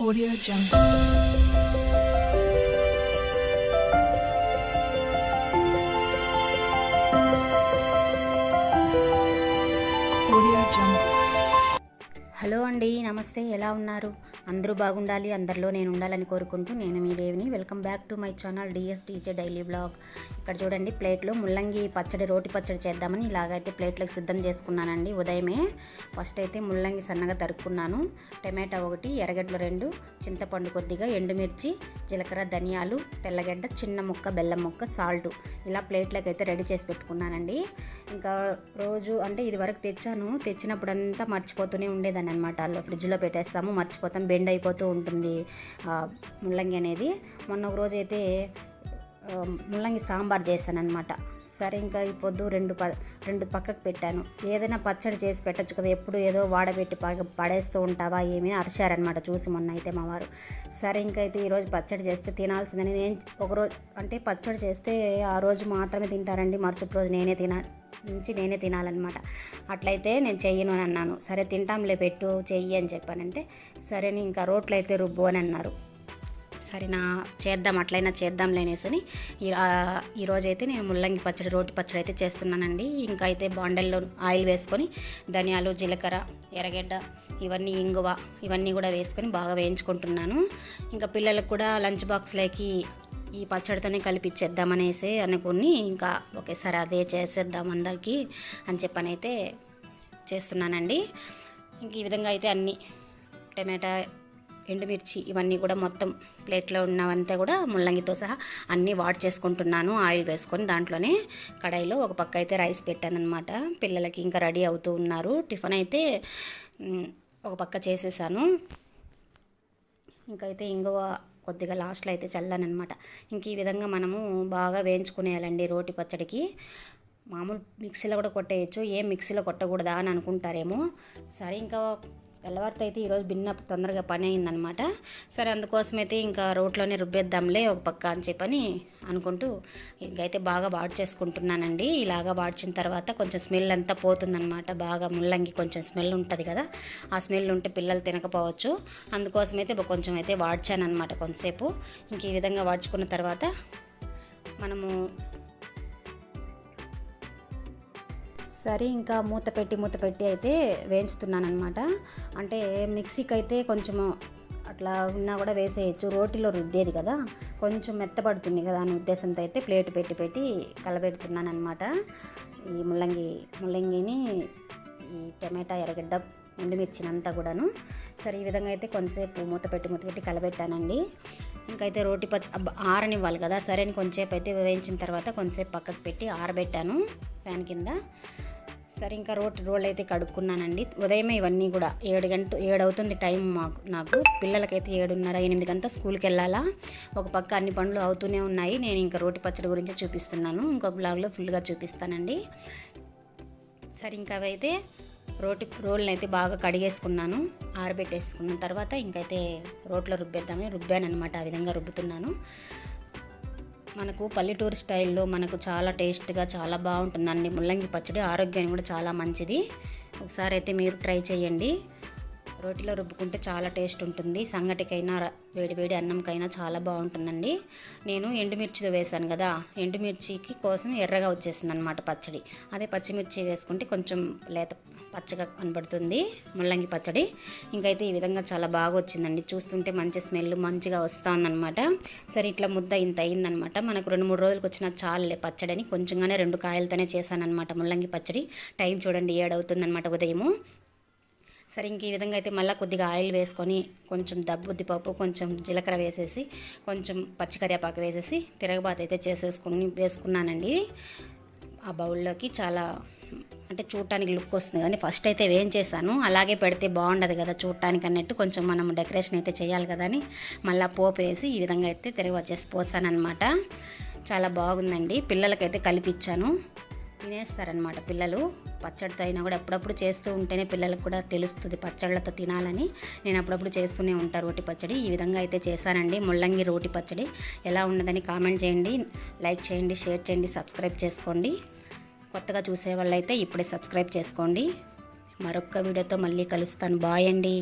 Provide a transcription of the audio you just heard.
Audio Jungle. Hello అండి నమస్తే ఎలా ఉన్నారు అందరూ బాగుండాలి అందరిలో నేను ఉండాలని కోరుకుంటూ నేను మీ దేవిని welcome back to my channel D S teacher daily blog. ఇక్కడ చూడండి ప్లేట్లో ముల్లంగి పచ్చడి రోటి పచ్చడి చేద్దామని ఇలాగైతే ప్లేట్లకు సిద్ధం చేసుకున్నానండి ఉదయమే. ఫస్ట్ అయితే ముల్లంగి సన్నగా తరుక్కున్నాను. టమాటా ఒకటి ఎర్రగడ్డలు రెండు చింతపండు కొద్దిగా ఎండుమిర్చి జీలకర్ర ధనియాలు తెల్లగడ్డ చిన్న ముక్క బెల్లం ముక్క సాల్ట్ ఇలా ప్లేట్లకు అయితే రెడీ చేసి పెట్టుకున్నానండి. ఇంకా రోజు అంటే ఇది వరకు తెచ్చాను. తెచ్చినప్పుడంతా మర్చిపోతూనే ఉండేదాన్ని అనమాట ఫ్రిడ్జ్లో పెట్టేస్తాము మర్చిపోతాం బెడ్ అయిపోతూ ఉంటుంది ముల్లంగి అనేది. మొన్న ఒక రోజు అయితే ముల్లంగి సాంబార్ చేశాను అనమాట సరే ఇంకా ఈ పొద్దు రెండు ప రెండు పక్కకు పెట్టాను. ఏదైనా పచ్చడి చేసి పెట్టచ్చు కదా ఎప్పుడు ఏదో వాడబెట్టి పడేస్తూ ఉంటావా ఏమీ అరిచారనమాట చూసి మొన్న అయితే మా వారు. సరే ఇంకా అయితే ఈరోజు పచ్చడి చేస్తే తినాల్సిందని నేను ఒకరోజు అంటే పచ్చడి చేస్తే ఆ రోజు మాత్రమే తింటారండి మరుసటి రోజు నేనే తిన నుంచి నేనే తినాలన్నమాట. అట్లయితే నేను చెయ్యను అని అన్నాను. సరే తింటాంలే పెట్టు చెయ్యి అని చెప్పానంటే సరే ఇంకా రోట్లో అయితే రుబ్బు అని అన్నారు. సరే నా చేద్దాం అట్లయినా చేద్దాం లేనేసని ఈరోజైతే నేను ముల్లంగి పచ్చడి రోటి పచ్చడి అయితే చేస్తున్నానండి. ఇంకా అయితే బాండల్లో ఆయిల్ వేసుకొని ధనియాలు జీలకర్ర ఎర్రగడ్డ ఇవన్నీ ఇంగువ ఇవన్నీ కూడా వేసుకొని బాగా వేయించుకుంటున్నాను. ఇంకా పిల్లలకు కూడా లంచ్ బాక్స్లోకి ఈ పచ్చడితోనే కలిపిచ్చేద్దామనేసి అనుకుని ఇంకా ఒకేసారి అదే చేసేద్దాం అందరికీ అని చెప్పనైతే చేస్తున్నానండి. ఇంక ఈ విధంగా అయితే అన్నీ టమాటా ఎండుమిర్చి ఇవన్నీ కూడా మొత్తం ప్లేట్లో ఉన్నవంతా కూడా ముల్లంగితో సహా అన్నీ వాడ్ చేసుకుంటున్నాను. ఆయిల్ వేసుకొని దాంట్లోనే కడాయిలో ఒక పక్క అయితే రైస్ పెట్టానమాట పిల్లలకి ఇంకా రెడీ అవుతూ ఉన్నారు. టిఫిన్ అయితే ఒక పక్క చేసేసాను. ఇంకైతే ఇంగువ కొద్దిగా లాస్ట్లో అయితే చల్లానమాట ఇంక ఈ విధంగా మనము బాగా వేయించుకునేయాలండి రోటి పచ్చడికి. మామూలు మిక్సీలో కూడా కొట్టేయచ్చు. ఏం మిక్సీలో కొట్టకూడదా అని అనుకుంటారేమో. సరే ఇంకా తెల్లవారితో అయితే ఈరోజు భిన్న తొందరగా పని అయిందనమాట. సరే అందుకోసమైతే ఇంకా రోడ్లోనే రుబ్బేద్దాంలే ఒక పక్క అని చెప్పని అనుకుంటూ ఇంకైతే బాగా వాడ్ చేసుకుంటున్నానండి. ఇలాగా వాడ్చిన తర్వాత కొంచెం స్మెల్ అంతా పోతుందనమాట. బాగా ముల్లంగి కొంచెం స్మెల్ ఉంటుంది కదా ఆ స్మెల్ ఉంటే పిల్లలు తినకపోవచ్చు. అందుకోసమైతే కొంచెం అయితే వాడ్చానమాట కొంతసేపు. ఇంక ఈ విధంగా వాడ్చుకున్న తర్వాత మనము సరే ఇంకా మూత పెట్టి మూత పెట్టి అయితే వేయించుతున్నాను అంటే మిక్సీకి అయితే కొంచెము అట్లా ఉన్నా కూడా వేసేయచ్చు. రోటిలో రుద్దేది కదా కొంచెం మెత్తపడుతుంది కదా అనే ఉద్దేశంతో అయితే ప్లేట్ పెట్టి పెట్టి కలబెడుతున్నానమాట ఈ ముల్లంగి ముల్లంగిని ఈ టమాటా ఎర్రగడ్డ ఎండుమిర్చినంతా కూడాను. సరే ఈ విధంగా అయితే కొంతసేపు మూత పెట్టి మూత పెట్టి కలబెట్టానండి. ఇంకైతే రోటి పచ్చ ఆరనివ్వాలి కదా. సరే అని కొంచెంసేపు అయితే వేయించిన తర్వాత కొంతసేపు పక్కకు పెట్టి ఆరబెట్టాను ఫ్యాన్ కింద. సరే ఇంకా రోటి రోళ్ళు అయితే కడుక్కున్నానండి. ఉదయమే ఇవన్నీ కూడా ఏడు గంట ఏడు అవుతుంది టైం మాకు నాకు. పిల్లలకైతే ఏడున్నర ఎనిమిది గంట స్కూల్కి వెళ్ళాలా ఒక పక్క అన్ని పనులు అవుతూనే ఉన్నాయి. నేను ఇంకా రోటి పచ్చడి గురించి చూపిస్తున్నాను. ఇంకొక బ్లాగ్లో ఫుల్గా చూపిస్తానండి. సరే ఇంకా అవైతే రోటి రోళ్ళని అయితే బాగా కడిగేసుకున్నాను. ఆరబెట్టేసుకున్న తర్వాత ఇంకైతే రోట్లో రుబ్బేద్దామని రుబ్బాను అనమాట ఆ విధంగా రుబ్బుతున్నాను. మనకు పల్లెటూరు స్టైల్లో మనకు చాలా టేస్ట్గా చాలా బాగుంటుందండి. ముల్లంగి పచ్చడి ఆరోగ్యానికి కూడా చాలా మంచిది. ఒకసారి అయితే మీరు ట్రై చేయండి. రోటిలో రుబ్బుకుంటే చాలా టేస్ట్ ఉంటుంది. సంగటికైనా వేడివేడి అన్నంకైనా చాలా బాగుంటుందండి. నేను ఎండుమిర్చితో వేశాను కదా ఎండుమిర్చికి కోసం ఎర్రగా వచ్చేసింది అనమాట పచ్చడి. అదే పచ్చిమిర్చి వేసుకుంటే కొంచెం లేత పచ్చగా కనబడుతుంది ముల్లంగి పచ్చడి. ఇంకైతే ఈ విధంగా చాలా బాగా వచ్చిందండి. చూస్తుంటే మంచి స్మెల్ మంచిగా వస్తూ ఉందన్నమాట సరే ఇట్లా ముద్ద ఇంత అయిందనమాట మనకు రెండు మూడు రోజులకు వచ్చిన చాలులే పచ్చడిని. కొంచెంగానే రెండు కాయలతోనే చేశానన్నమాట ముల్లంగి పచ్చడి. టైం చూడండి ఏడవుతుందన్నమాట ఉదయము. సరే ఇంక ఈ విధంగా అయితే మళ్ళీ కొద్దిగా ఆయిల్ వేసుకొని కొంచెం దబ్బుద్ది పప్పు కొంచెం జీలకర్ర వేసేసి కొంచెం పచ్చికరివేపాకు వేసేసి తిరగబాత అయితే చేసేసుకుని వేసుకున్నానండి. ఆ బౌల్లోకి చాలా అంటే చూడటానికి లుక్ వస్తుంది కానీ ఫస్ట్ అయితే వేయించేసాను అలాగే పెడితే బాగుండదు కదా చూడటానికి అన్నట్టు కొంచెం మనం డెకరేషన్ అయితే చేయాలి కదా అని మళ్ళీ పోపు వేసి ఈ విధంగా అయితే తిరగ వచ్చేసి పోసానమాట చాలా బాగుందండి. పిల్లలకైతే కలిపిచ్చాను. తినేస్తారనమాట పిల్లలు. పచ్చడితో అయినా కూడా అప్పుడప్పుడు చేస్తూ ఉంటేనే పిల్లలకు కూడా తెలుస్తుంది పచ్చళ్ళతో తినాలని. నేను అప్పుడప్పుడు చేస్తూనే ఉంటాను రోటి పచ్చడి. ఈ విధంగా అయితే చేశానండి. ముల్లంగి రోటి పచ్చడి. ఎలా ఉన్నదని కామెంట్ చేయండి. లైక్ చేయండి షేర్ చేయండి సబ్స్క్రైబ్ చేసుకోండి. కొత్తగా చూసే వాళ్ళైతే ఇప్పుడే సబ్స్క్రైబ్ చేసుకోండి. మరొక్క వీడియోతో మళ్ళీ కలుస్తాను. బాయ్ అండి.